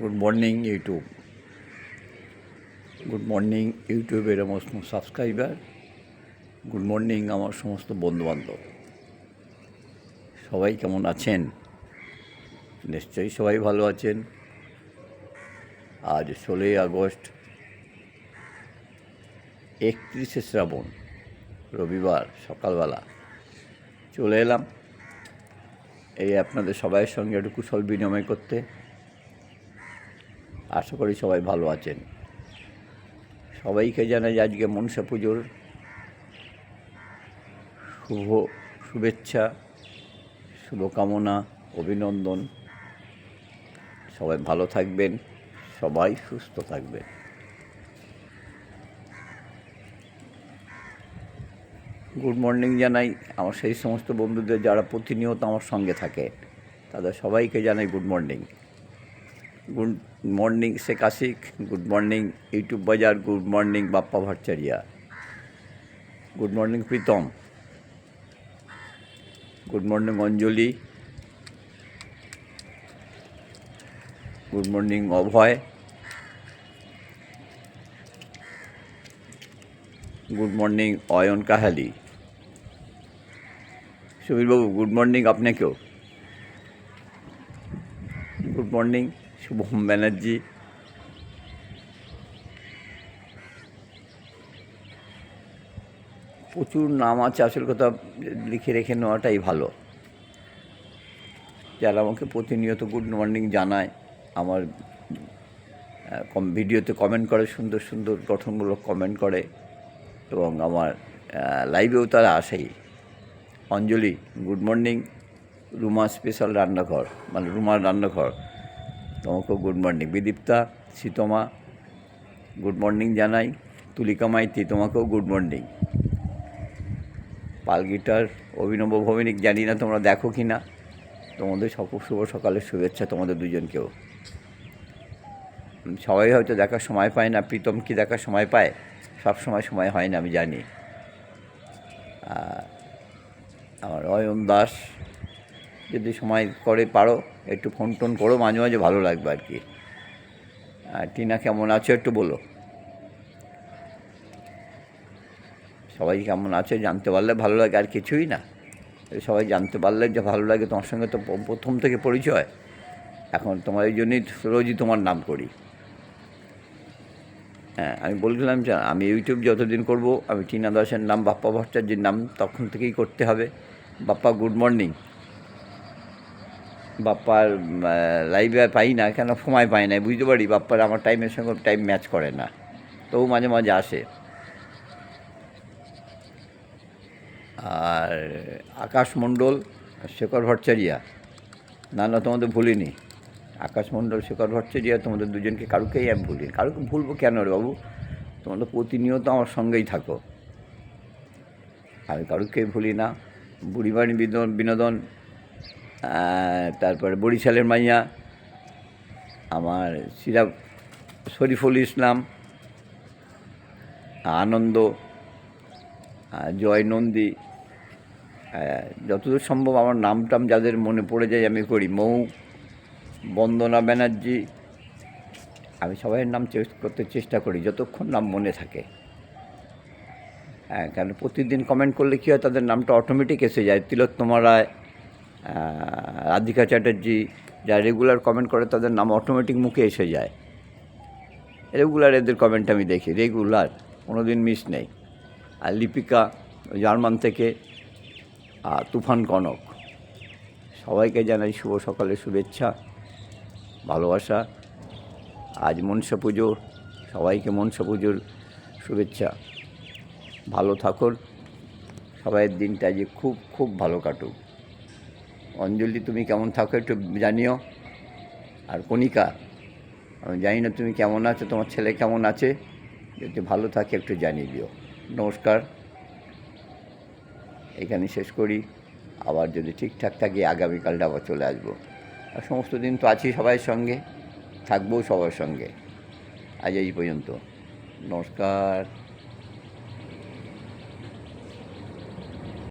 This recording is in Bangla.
Good morning YouTube good morning ইউটিউবের সমস্ত সাবস্ক্রাইবার গুড মর্নিং আমার সমস্ত বন্ধুবান্ধব। সবাই কেমন আছেন? নিশ্চয়ই সবাই ভালো আছেন। আজ ষোলোই আগস্ট, একত্রিশে শ্রাবণ, রবিবার, সকালবেলা। চলে এলাম। এই আপনাদের সবাইয়ের সঙ্গে একটু কুশল বিনিময় করতে। আশা করি সবাই ভালো আছেন। সবাইকে জানাই আজকে মনসা পুজোর শুভ শুভেচ্ছা, শুভকামনা, অভিনন্দন। সবাই ভালো থাকবেন, সবাই সুস্থ থাকবেন। গুড মর্নিং জানাই। আমার সেই সমস্ত বন্ধুদের যারা প্রতিনিয়ত আমার সঙ্গে থাকে, তাদের সবাইকে জানাই good morning. Good morning Sheikh Ashik, good morning YouTube Bazar, good morning Bappa Bhattacharya good morning Pritam. Good morning Anjali. Good morning Abhay. Good morning Ayan Kahali সুবীরবাবু, good morning আপনাকেও। গুড মর্নিং শুভম ব্যানার্জি প্রচুর নাম আছে, আসল কথা লিখে রেখে নেওয়াটাই ভালো। যারা আমাকে প্রতিনিয়ত গুড মর্নিং জানায়, আমার কম, ভিডিওতে কমেন্ট করে, সুন্দর সুন্দর গঠনমূলক কমেন্ট করে, এবং আমার লাইভেও তারা আসেই। Anjali good morning Ruma special রান্নাঘর মানে রুমার রান্নাঘর। তোমাকেও good morning Bidipta Shitama good morning জানাই। তুলিকা মাইতি, তোমাকেও গুড মর্নিং পাল গিটার, অভিনব ভৌমিক জানি না তোমরা দেখো কি না। তোমাদের সক শুভ সকালের শুভেচ্ছা তোমাদের দুজনকেও। সবাই হয়তো দেখার সময় পায় না, প্রীতম কি দেখার সময় পায়? সব সময় সময় হয় না, আমি জানি। আমার অয়ন দাস যদি সময় করে পারো, একটু ফোন টোন করো, মাঝে মাঝে ভালো লাগবে আর কি। আর টিনা কেমন আছো একটু বলো। সবাই কেমন আছে জানতে পারলে ভালো লাগে, আর কিছুই না। সবাই জানতে পারলে যে ভালো লাগে, তোমার সঙ্গে তো প্রথম থেকে পরিচয়। এখন তোমার এই জন্যই রোজই তোমার নাম করি। হ্যাঁ আমি বলছিলাম যে আমি ইউটিউব যতদিন করব, আমি টিনা দাসের নাম, বাপ্পা ভট্টাচার্যের নাম তখন থেকেই করতে হবে। Bappa, good morning. বাপ্পার লাইভে পাই না, কেন সময় পাই না, বুঝতে পারি বাপ্পার আমার টাইমের সঙ্গে টাইম ম্যাচ করে না। তবু মাঝে মাঝে আসে। আর আকাশ মণ্ডল শেখর ভট্টাচারিয়া। না না, তোমাদের ভুলিনি। আকাশ মণ্ডল, শেখর ভট্টাচারিয়া, তোমাদের দুজনকে কারুকেই আমি ভুলিনি। কারুকে ভুলবো কেন রে বাবু? তোমরা প্রতিনিয়ত আমার সঙ্গেই থাকো। আমি কারুকেই ভুলি না। বুড়িবাড়ি বিনোদন তারপরে বরিশালের মাইয়া, আমার সিরা শরীফুল ইসলাম, আনন্দ জয় নন্দী যতদূর সম্ভব আমার নাম টাম যাদের মনে পড়ে যায় আমি করি। মৌ, বন্দনা ব্যানার্জি, আমি সবাইয়ের নাম করতে চেষ্টা করি, যতক্ষণ নাম মনে থাকে। হ্যাঁ কেন প্রতিদিন কমেন্ট করলে কী হয়, তাদের নামটা অটোমেটিক এসে যায়। তিলোত্তমা রায় রাধিকা চ্যাটার্জি যারা রেগুলার কমেন্ট করে তাদের নাম অটোমেটিক মুখে এসে যায়। রেগুলার এদের কমেন্ট আমি দেখি রেগুলার কোনো দিন মিস নেই। আর লিপিকা, জার্মান থেকে আর তুফান কনক, সবাইকে জানাই শুভ সকালের শুভেচ্ছা, ভালোবাসা। আজ মনসা পুজো, সবাইকে মনসা পুজোর শুভেচ্ছা। ভালো থাকুন, সবাইয়ের দিনটা যে খুব খুব ভালো কাটুক। অঞ্জলি, তুমি কেমন থাকো একটু জানিও। আর কণিকা, আমি জানি না তুমি কেমন আছো, তোমার ছেলে কেমন আছে? যদি ভালো থাকে একটু জানিয়ে দিও। নমস্কার। এখানে শেষ করি। আবার যদি ঠিকঠাক থাকি, আগামীকালটা আবার চলে আসব। আর সমস্ত দিন তো আছি সবাইয়ের সঙ্গে। থাকব সবার সঙ্গে। আজ এই পর্যন্ত। নমস্কার।